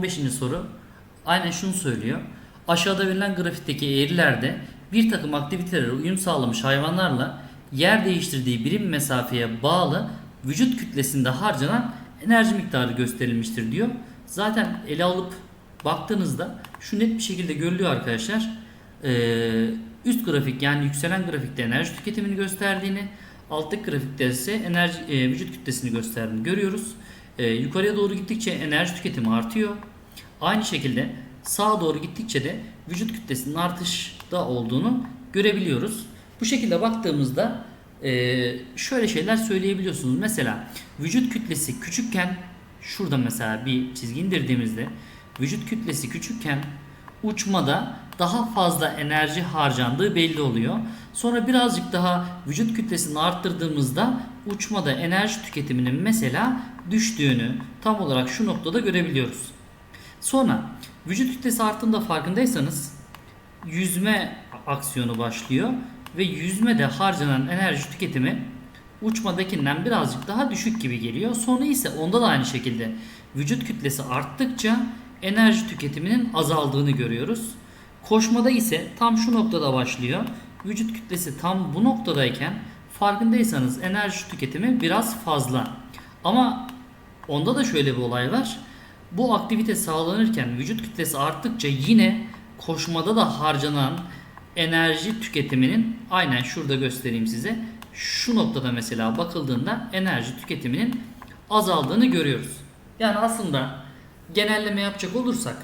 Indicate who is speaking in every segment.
Speaker 1: 15. soru aynen şunu söylüyor. Aşağıda verilen grafikteki eğrilerde bir takım aktivitelere uyum sağlamış hayvanlarla yer değiştirdiği birim mesafeye bağlı vücut kütlesinde harcanan enerji miktarı gösterilmiştir diyor. Zaten ele alıp baktığınızda şu net bir şekilde görülüyor arkadaşlar. Ee, üst grafik yani yükselen grafikte enerji tüketimini gösterdiğini, alttaki grafikte ise enerji e, vücut kütlesini gösterdiğini görüyoruz. Ee, yukarıya doğru gittikçe enerji tüketimi artıyor. Aynı şekilde sağa doğru gittikçe de vücut kütlesinin artışta olduğunu görebiliyoruz. Bu şekilde baktığımızda e, şöyle şeyler söyleyebiliyorsunuz. Mesela vücut kütlesi küçükken şurada mesela bir çizgi indirdiğimizde vücut kütlesi küçükken uçmada daha fazla enerji harcandığı belli oluyor. Sonra birazcık daha vücut kütlesini arttırdığımızda uçmada enerji tüketiminin mesela düştüğünü tam olarak şu noktada görebiliyoruz. Sonra vücut kütlesi arttığında farkındaysanız yüzme aksiyonu başlıyor ve yüzmede harcanan enerji tüketimi uçmadakinden birazcık daha düşük gibi geliyor. Sonra ise onda da aynı şekilde vücut kütlesi arttıkça enerji tüketiminin azaldığını görüyoruz. Koşmada ise tam şu noktada başlıyor. Vücut kütlesi tam bu noktadayken farkındaysanız enerji tüketimi biraz fazla. Ama onda da şöyle bir olay var. Bu aktivite sağlanırken vücut kütlesi arttıkça yine koşmada da harcanan enerji tüketiminin aynen şurada göstereyim size. Şu noktada mesela bakıldığında enerji tüketiminin azaldığını görüyoruz. Yani aslında genelleme yapacak olursak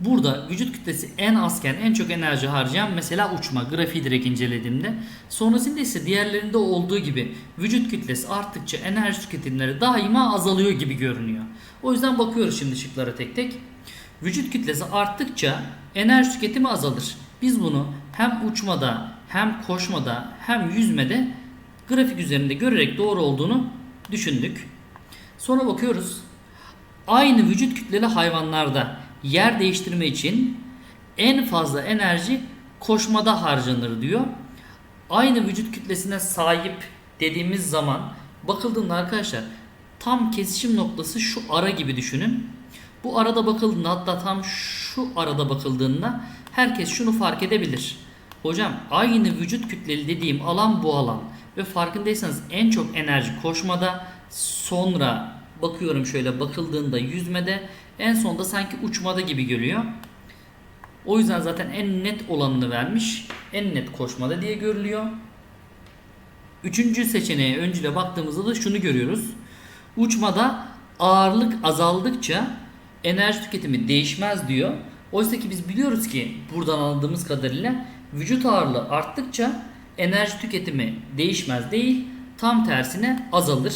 Speaker 1: Burada vücut kütlesi en azken en çok enerji harcayan mesela uçma grafiği direkt incelediğimde. Sonrasında ise diğerlerinde olduğu gibi vücut kütlesi arttıkça enerji tüketimleri daima azalıyor gibi görünüyor. O yüzden bakıyoruz şimdi şıklara tek tek. Vücut kütlesi arttıkça enerji tüketimi azalır. Biz bunu hem uçmada hem koşmada hem yüzmede grafik üzerinde görerek doğru olduğunu düşündük. Sonra bakıyoruz. Aynı vücut kütleli hayvanlarda yer değiştirme için en fazla enerji koşmada harcanır diyor. Aynı vücut kütlesine sahip dediğimiz zaman bakıldığında arkadaşlar tam kesişim noktası şu ara gibi düşünün. Bu arada bakıldığında hatta tam şu arada bakıldığında herkes şunu fark edebilir. Hocam aynı vücut kütleli dediğim alan bu alan ve farkındaysanız en çok enerji koşmada sonra bakıyorum şöyle bakıldığında yüzmede en sonda sanki uçmada gibi geliyor. O yüzden zaten en net olanını vermiş. En net koşmada diye görülüyor. Üçüncü seçeneğe öncüle baktığımızda da şunu görüyoruz. Uçmada ağırlık azaldıkça enerji tüketimi değişmez diyor. Oysa ki biz biliyoruz ki buradan anladığımız kadarıyla vücut ağırlığı arttıkça enerji tüketimi değişmez değil tam tersine azalır.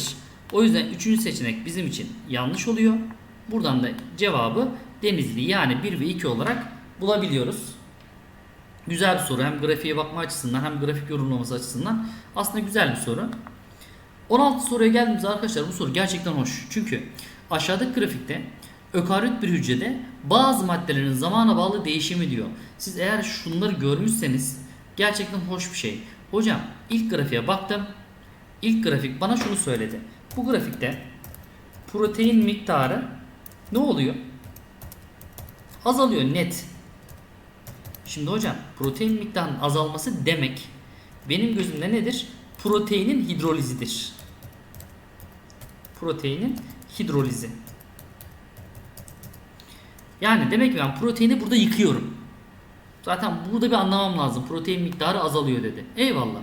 Speaker 1: O yüzden üçüncü seçenek bizim için yanlış oluyor. Buradan da cevabı Denizli yani 1 ve 2 olarak bulabiliyoruz. Güzel bir soru. Hem grafiğe bakma açısından hem grafik yorumlaması açısından aslında güzel bir soru. 16 soruya geldiğimizde arkadaşlar bu soru gerçekten hoş. Çünkü aşağıdaki grafikte ökaryot bir hücrede bazı maddelerin zamana bağlı değişimi diyor. Siz eğer şunları görmüşseniz gerçekten hoş bir şey. Hocam ilk grafiğe baktım. İlk grafik bana şunu söyledi. Bu grafikte protein miktarı ne oluyor? Azalıyor net. Şimdi hocam protein miktarının azalması demek benim gözümde nedir? Proteinin hidrolizidir. Proteinin hidrolizi. Yani demek ki ben proteini burada yıkıyorum. Zaten burada bir anlamam lazım. Protein miktarı azalıyor dedi. Eyvallah.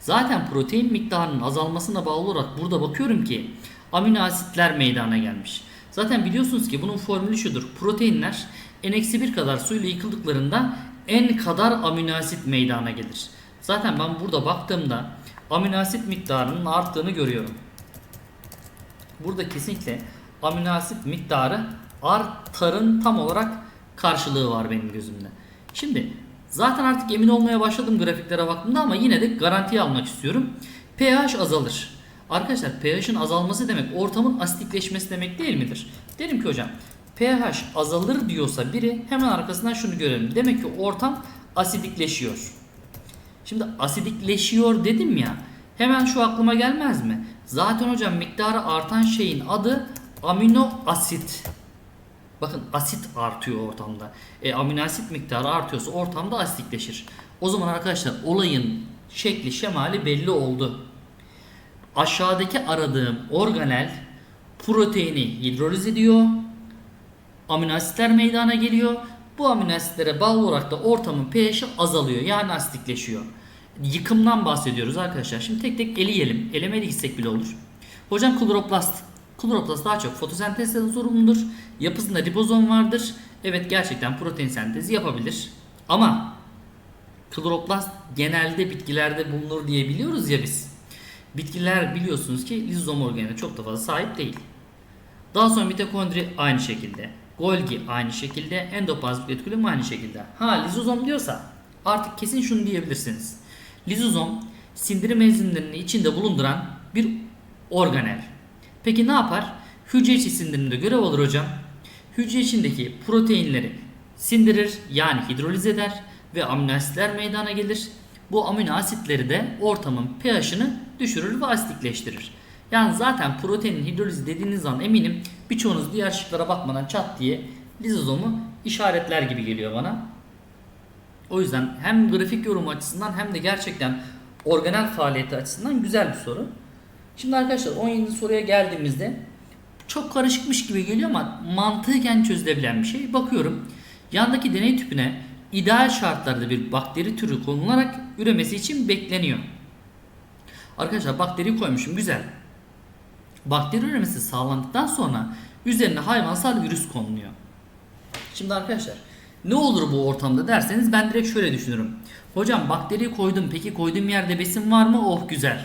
Speaker 1: Zaten protein miktarının azalmasına bağlı olarak burada bakıyorum ki amino asitler meydana gelmiş. Zaten biliyorsunuz ki bunun formülü şudur. Proteinler n-1 kadar suyla yıkıldıklarında n kadar amino asit meydana gelir. Zaten ben burada baktığımda amino asit miktarının arttığını görüyorum. Burada kesinlikle amino asit miktarı artarın tam olarak karşılığı var benim gözümde. Şimdi zaten artık emin olmaya başladım grafiklere baktığımda ama yine de garantiye almak istiyorum. pH azalır. Arkadaşlar pH'in azalması demek ortamın asitleşmesi demek değil midir? Derim ki hocam pH azalır diyorsa biri hemen arkasından şunu görelim. Demek ki ortam asidikleşiyor. Şimdi asidikleşiyor dedim ya. Hemen şu aklıma gelmez mi? Zaten hocam miktarı artan şeyin adı amino asit. Bakın asit artıyor ortamda. E, amino asit miktarı artıyorsa ortamda asitleşir. O zaman arkadaşlar olayın şekli şemali belli oldu. Aşağıdaki aradığım organel proteini hidroliz ediyor. Amino asitler meydana geliyor. Bu amino asitlere bağlı olarak da ortamın pH'i azalıyor. Yani asitleşiyor. Yıkımdan bahsediyoruz arkadaşlar. Şimdi tek tek eleyelim. Elemeli gitsek bile olur. Hocam kloroplast. Kloroplast daha çok fotosentezden sorumludur. Yapısında ribozom vardır. Evet gerçekten protein sentezi yapabilir. Ama kloroplast genelde bitkilerde bulunur diye biliyoruz ya biz. Bitkiler biliyorsunuz ki lizozom organine çok da fazla sahip değil. Daha sonra mitokondri aynı şekilde. Golgi aynı şekilde. Endoplazmik retikulum aynı şekilde. Ha lizozom diyorsa artık kesin şunu diyebilirsiniz. Lizozom sindirim enzimlerini içinde bulunduran bir organel. Peki ne yapar? Hücre içi sindirimde görev alır hocam. Hücre içindeki proteinleri sindirir yani hidroliz eder ve amino asitler meydana gelir. Bu amino asitleri de ortamın pH'ını düşürür ve asitleştirir. Yani zaten proteinin hidrolizi dediğiniz zaman eminim birçoğunuz diğer şıklara bakmadan çat diye lizozomu işaretler gibi geliyor bana. O yüzden hem grafik yorum açısından hem de gerçekten organel faaliyeti açısından güzel bir soru. Şimdi arkadaşlar 17. soruya geldiğimizde çok karışıkmış gibi geliyor ama mantıken çözülebilen bir şey. Bakıyorum yandaki deney tüpüne ideal şartlarda bir bakteri türü konularak üremesi için bekleniyor. Arkadaşlar bakteri koymuşum güzel. Bakteri üremesi sağlandıktan sonra üzerine hayvansal virüs konuluyor. Şimdi arkadaşlar ne olur bu ortamda derseniz ben direkt şöyle düşünürüm. Hocam bakteriyi koydum peki koyduğum yerde besin var mı? Oh güzel.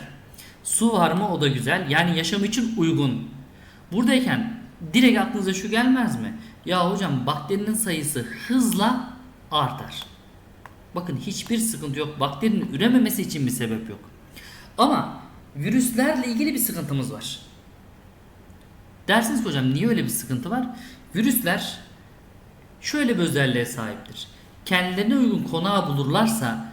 Speaker 1: Su var mı? O da güzel. Yani yaşam için uygun. Buradayken direkt aklınıza şu gelmez mi? Ya hocam bakterinin sayısı hızla artar. Bakın hiçbir sıkıntı yok. Bakterinin ürememesi için bir sebep yok. Ama virüslerle ilgili bir sıkıntımız var. Dersiniz ki hocam niye öyle bir sıkıntı var? Virüsler şöyle bir özelliğe sahiptir. Kendilerine uygun konağı bulurlarsa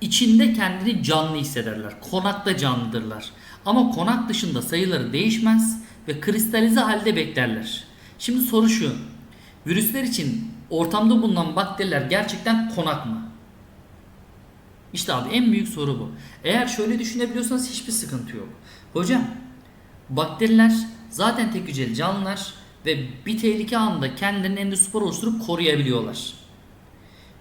Speaker 1: içinde kendini canlı hissederler. Konakta canlıdırlar. Ama konak dışında sayıları değişmez ve kristalize halde beklerler. Şimdi soru şu. Virüsler için ortamda bulunan bakteriler gerçekten konak mı? İşte abi en büyük soru bu. Eğer şöyle düşünebiliyorsanız hiçbir sıkıntı yok. Hocam bakteriler zaten tek hücreli canlılar ve bir tehlike anında kendilerini endospor oluşturup koruyabiliyorlar.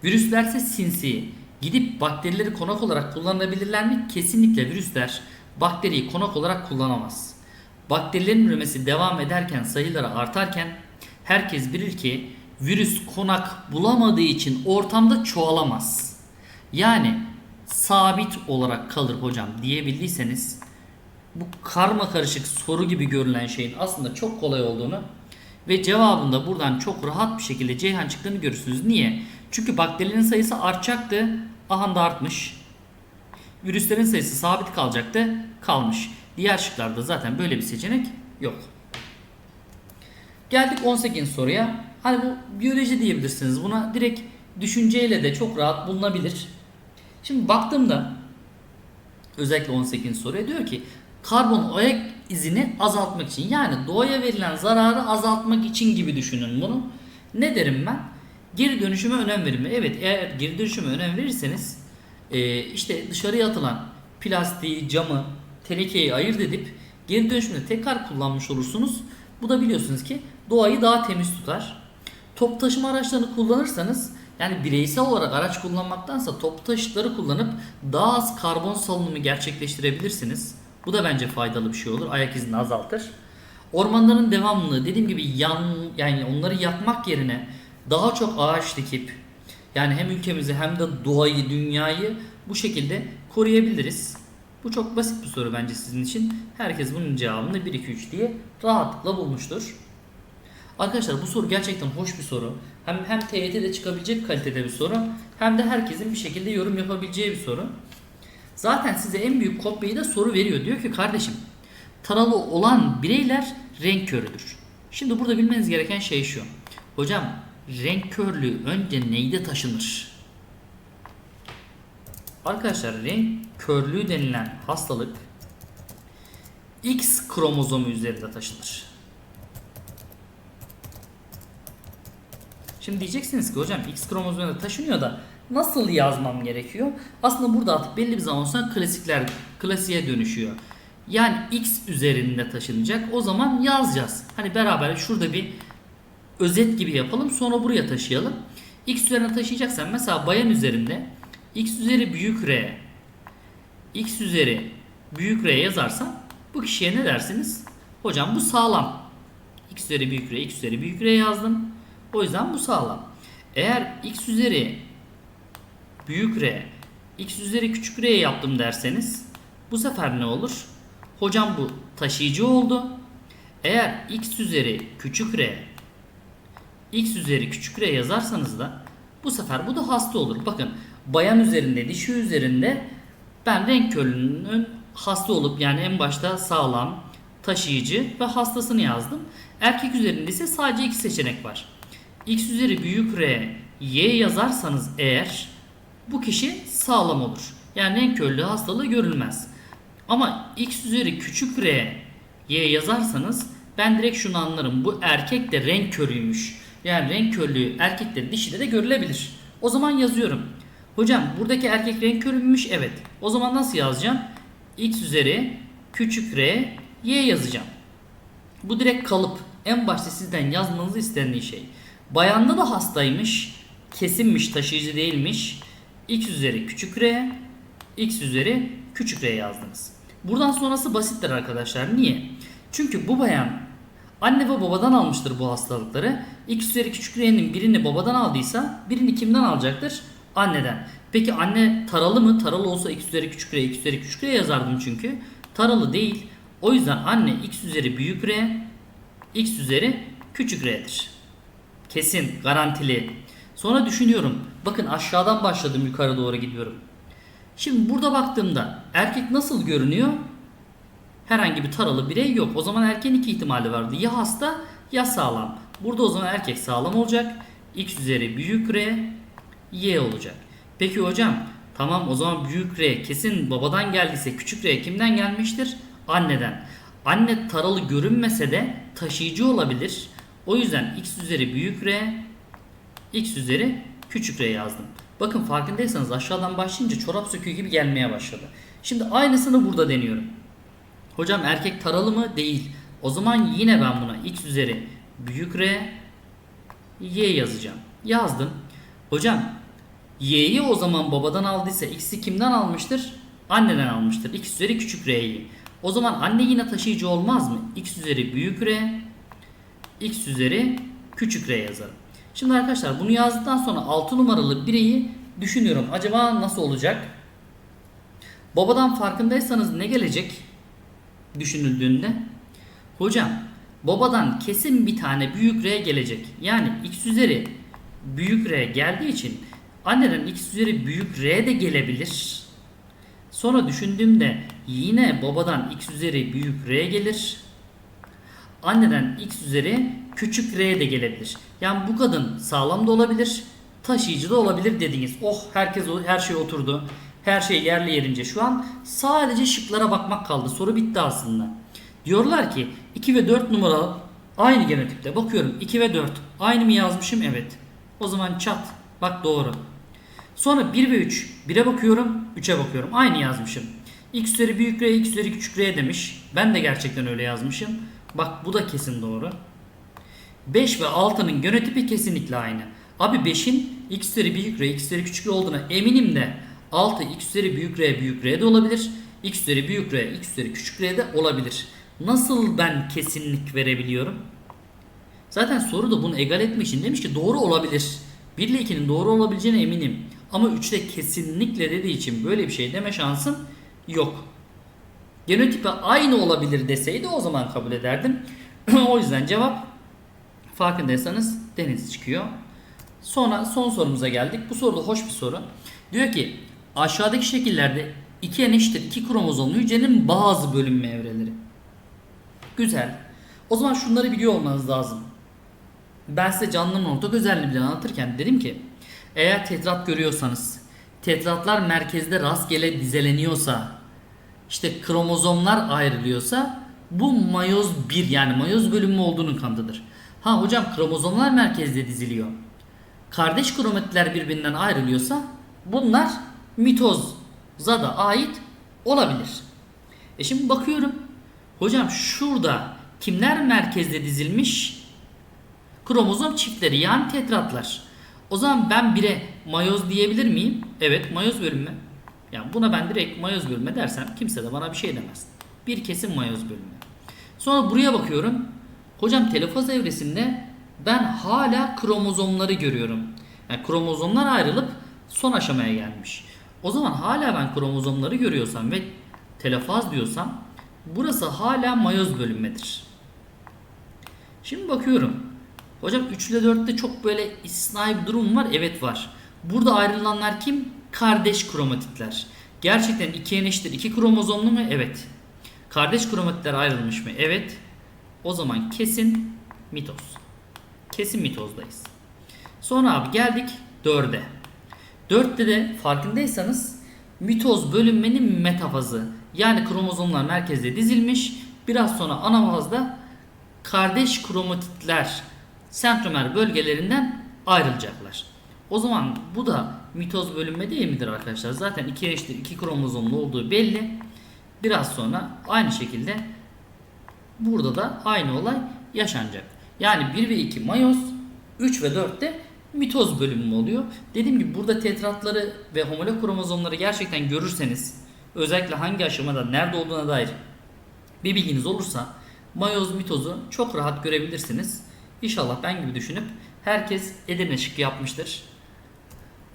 Speaker 1: Virüslerse sinsi. Gidip bakterileri konak olarak kullanabilirler mi? Kesinlikle virüsler bakteriyi konak olarak kullanamaz. Bakterilerin üremesi devam ederken sayıları artarken herkes bilir ki virüs konak bulamadığı için ortamda çoğalamaz. Yani sabit olarak kalır hocam diyebildiyseniz bu karma karışık soru gibi görülen şeyin aslında çok kolay olduğunu ve cevabında buradan çok rahat bir şekilde Ceyhan çıktığını görürsünüz. Niye? Çünkü bakterilerin sayısı artacaktı. Aha da artmış. Virüslerin sayısı sabit kalacaktı. Kalmış. Diğer şıklarda zaten böyle bir seçenek yok. Geldik 18 soruya. Hani bu biyoloji diyebilirsiniz. Buna direkt düşünceyle de çok rahat bulunabilir. Şimdi baktığımda özellikle 18 soruya diyor ki karbon ayak izini azaltmak için yani doğaya verilen zararı azaltmak için gibi düşünün bunu. Ne derim ben? Geri dönüşüme önem verin. Evet eğer geri dönüşüme önem verirseniz e, işte dışarıya atılan plastiği, camı, tenekeyi ayırt edip geri dönüşümde tekrar kullanmış olursunuz. Bu da biliyorsunuz ki doğayı daha temiz tutar. Top taşıma araçlarını kullanırsanız yani bireysel olarak araç kullanmaktansa top taşıtları kullanıp daha az karbon salınımı gerçekleştirebilirsiniz. Bu da bence faydalı bir şey olur. Ayak izini azaltır. Ormanların devamlılığı dediğim gibi yan yani onları yakmak yerine daha çok ağaç dikip yani hem ülkemizi hem de doğayı, dünyayı bu şekilde koruyabiliriz. Bu çok basit bir soru bence sizin için. Herkes bunun cevabını 1 2 3 diye rahatlıkla bulmuştur. Arkadaşlar bu soru gerçekten hoş bir soru. Hem hem TYT'de çıkabilecek kalitede bir soru hem de herkesin bir şekilde yorum yapabileceği bir soru. Zaten size en büyük kopyayı da soru veriyor. Diyor ki kardeşim taralı olan bireyler renk körüdür. Şimdi burada bilmeniz gereken şey şu. Hocam renk körlüğü önce neyde taşınır? Arkadaşlar renk körlüğü denilen hastalık X kromozomu üzerinde taşınır. Şimdi diyeceksiniz ki hocam X kromozomuna taşınıyor da nasıl yazmam gerekiyor? Aslında burada artık belli bir zaman sonra klasikler klasiğe dönüşüyor. Yani X üzerinde taşınacak. O zaman yazacağız. Hani beraber şurada bir özet gibi yapalım. Sonra buraya taşıyalım. X üzerine taşıyacaksan mesela bayan üzerinde X üzeri büyük R X üzeri büyük R yazarsam bu kişiye ne dersiniz? Hocam bu sağlam. X üzeri büyük R, X üzeri büyük R yazdım. O yüzden bu sağlam. Eğer X üzeri büyük R, X üzeri küçük R yaptım derseniz bu sefer ne olur? Hocam bu taşıyıcı oldu. Eğer X üzeri küçük R, X üzeri küçük R yazarsanız da bu sefer bu da hasta olur. Bakın bayan üzerinde, dişi üzerinde ben renk körlüğünün hasta olup yani en başta sağlam, taşıyıcı ve hastasını yazdım. Erkek üzerinde ise sadece iki seçenek var. X üzeri büyük R, Y yazarsanız eğer bu kişi sağlam olur. Yani renk körlüğü hastalığı görülmez. Ama X üzeri küçük R, Y yazarsanız ben direkt şunu anlarım. Bu erkek de renk körüymüş. Yani renk körlüğü erkekte dişide de görülebilir. O zaman yazıyorum. Hocam buradaki erkek renk körüymüş. Evet. O zaman nasıl yazacağım? X üzeri küçük R, Y yazacağım. Bu direkt kalıp. En başta sizden yazmanızı istendiği şey. Bayanda da hastaymış. Kesinmiş, taşıyıcı değilmiş. X üzeri küçük R, X üzeri küçük R yazdınız. Buradan sonrası basittir arkadaşlar. Niye? Çünkü bu bayan anne ve babadan almıştır bu hastalıkları. X üzeri küçük R'nin birini babadan aldıysa birini kimden alacaktır? Anneden. Peki anne taralı mı? Taralı olsa X üzeri küçük R, X üzeri küçük R yazardım çünkü. Taralı değil. O yüzden anne X üzeri büyük R, X üzeri küçük R'dir. Kesin, garantili. Sonra düşünüyorum. Bakın aşağıdan başladım yukarı doğru gidiyorum. Şimdi burada baktığımda erkek nasıl görünüyor? Herhangi bir taralı birey yok. O zaman erkeğin iki ihtimali vardı. Ya hasta ya sağlam. Burada o zaman erkek sağlam olacak. X üzeri büyük R, Y olacak. Peki hocam tamam o zaman büyük R kesin babadan geldiyse küçük R kimden gelmiştir? Anneden. Anne taralı görünmese de taşıyıcı olabilir. O yüzden X üzeri büyük R, X üzeri küçük R yazdım. Bakın farkındaysanız aşağıdan başlayınca çorap söküğü gibi gelmeye başladı. Şimdi aynısını burada deniyorum. Hocam erkek taralı mı? Değil. O zaman yine ben buna X üzeri büyük R, Y yazacağım. Yazdım. Hocam Y'yi o zaman babadan aldıysa X'i kimden almıştır? Anneden almıştır. X üzeri küçük R'yi. O zaman anne yine taşıyıcı olmaz mı? X üzeri büyük R, X üzeri küçük R yazarım. Şimdi arkadaşlar bunu yazdıktan sonra 6 numaralı bireyi düşünüyorum. Acaba nasıl olacak? Babadan farkındaysanız ne gelecek? Düşünüldüğünde. Hocam babadan kesin bir tane büyük R gelecek. Yani X üzeri büyük R geldiği için anneden X üzeri büyük R de gelebilir. Sonra düşündüğümde yine babadan X üzeri büyük R gelir. Anneden X üzeri küçük R de gelebilir. Yani bu kadın sağlam da olabilir, taşıyıcı da olabilir dediniz. Oh herkes her şey oturdu. Her şey yerli yerince. Şu an sadece şıklara bakmak kaldı. Soru bitti aslında. Diyorlar ki 2 ve 4 numara aynı genotipte. Bakıyorum 2 ve 4 aynı mı yazmışım? Evet. O zaman çat. Bak doğru. Sonra 1 ve 3. 1'e bakıyorum, 3'e bakıyorum. Aynı yazmışım. X üzeri büyük R, X üzeri küçük R demiş. Ben de gerçekten öyle yazmışım. Bak bu da kesin doğru. 5 ve 6'nın genotipi kesinlikle aynı. Abi 5'in X üzeri büyük R, X üzeri küçük R olduğuna eminim de 6 X üzeri büyük R, büyük R de olabilir. X üzeri büyük R, X üzeri küçük R de olabilir. Nasıl ben kesinlik verebiliyorum? Zaten soru da bunu egal etmek için demiş ki doğru olabilir. 1 ile 2'nin doğru olabileceğine eminim. Ama 3'te kesinlikle dediği için böyle bir şey deme şansım yok. Genotipi aynı olabilir deseydi o zaman kabul ederdim. o yüzden cevap farkındaysanız deniz çıkıyor. Sonra son sorumuza geldik. Bu soru da hoş bir soru. Diyor ki aşağıdaki şekillerde 2 n eşittir 2 kromozomlu hücrenin bazı bölünme evreleri. Güzel. O zaman şunları biliyor olmanız lazım. Ben size canlının ortak özelliğini bile anlatırken dedim ki eğer tetrat görüyorsanız tetratlar merkezde rastgele dizeleniyorsa işte kromozomlar ayrılıyorsa bu mayoz 1 yani mayoz bölünme olduğunun kanıtıdır. Ha hocam kromozomlar merkezde diziliyor. kardeş kromatitler birbirinden ayrılıyorsa bunlar mitoza da ait olabilir. E şimdi bakıyorum. Hocam şurada kimler merkezde dizilmiş? Kromozom çiftleri yani tetratlar. O zaman ben bire mayoz diyebilir miyim? Evet mayoz bölünme. Yani buna ben direkt mayoz bölünme dersem kimse de bana bir şey demez. Bir kesin mayoz bölünme. Sonra buraya bakıyorum. Hocam telofaz evresinde ben hala kromozomları görüyorum. Yani kromozomlar ayrılıp son aşamaya gelmiş. O zaman hala ben kromozomları görüyorsam ve telofaz diyorsam burası hala mayoz bölünmedir. Şimdi bakıyorum. Hocam 3 ile 4'te çok böyle istisnai bir durum var. Evet var. Burada ayrılanlar kim? Kardeş kromatitler. Gerçekten iki eşittir iki kromozomlu mu? Evet. Kardeş kromatitler ayrılmış mı? Evet. O zaman kesin mitoz. Kesin mitozdayız. Sonra abi geldik 4'e. 4'te de farkındaysanız mitoz bölünmenin metafazı. Yani kromozomlar merkezde dizilmiş. Biraz sonra anafazda kardeş kromatitler sentromer bölgelerinden ayrılacaklar. O zaman bu da mitoz bölünme değil midir arkadaşlar? Zaten iki eşittir iki kromozomlu olduğu belli. Biraz sonra aynı şekilde burada da aynı olay yaşanacak. Yani 1 ve 2 mayoz, 3 ve 4 de mitoz bölünümü oluyor. Dediğim gibi burada tetratları ve homolog kromozomları gerçekten görürseniz özellikle hangi aşamada nerede olduğuna dair bir bilginiz olursa mayoz mitozu çok rahat görebilirsiniz. İnşallah ben gibi düşünüp herkes Edirne şıkkı yapmıştır.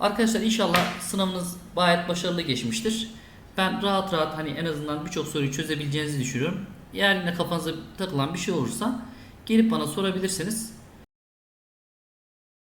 Speaker 1: Arkadaşlar inşallah sınavınız gayet başarılı geçmiştir. Ben rahat rahat hani en azından birçok soruyu çözebileceğinizi düşünüyorum. Eğer yine kafanıza takılan bir şey olursa gelip bana sorabilirsiniz.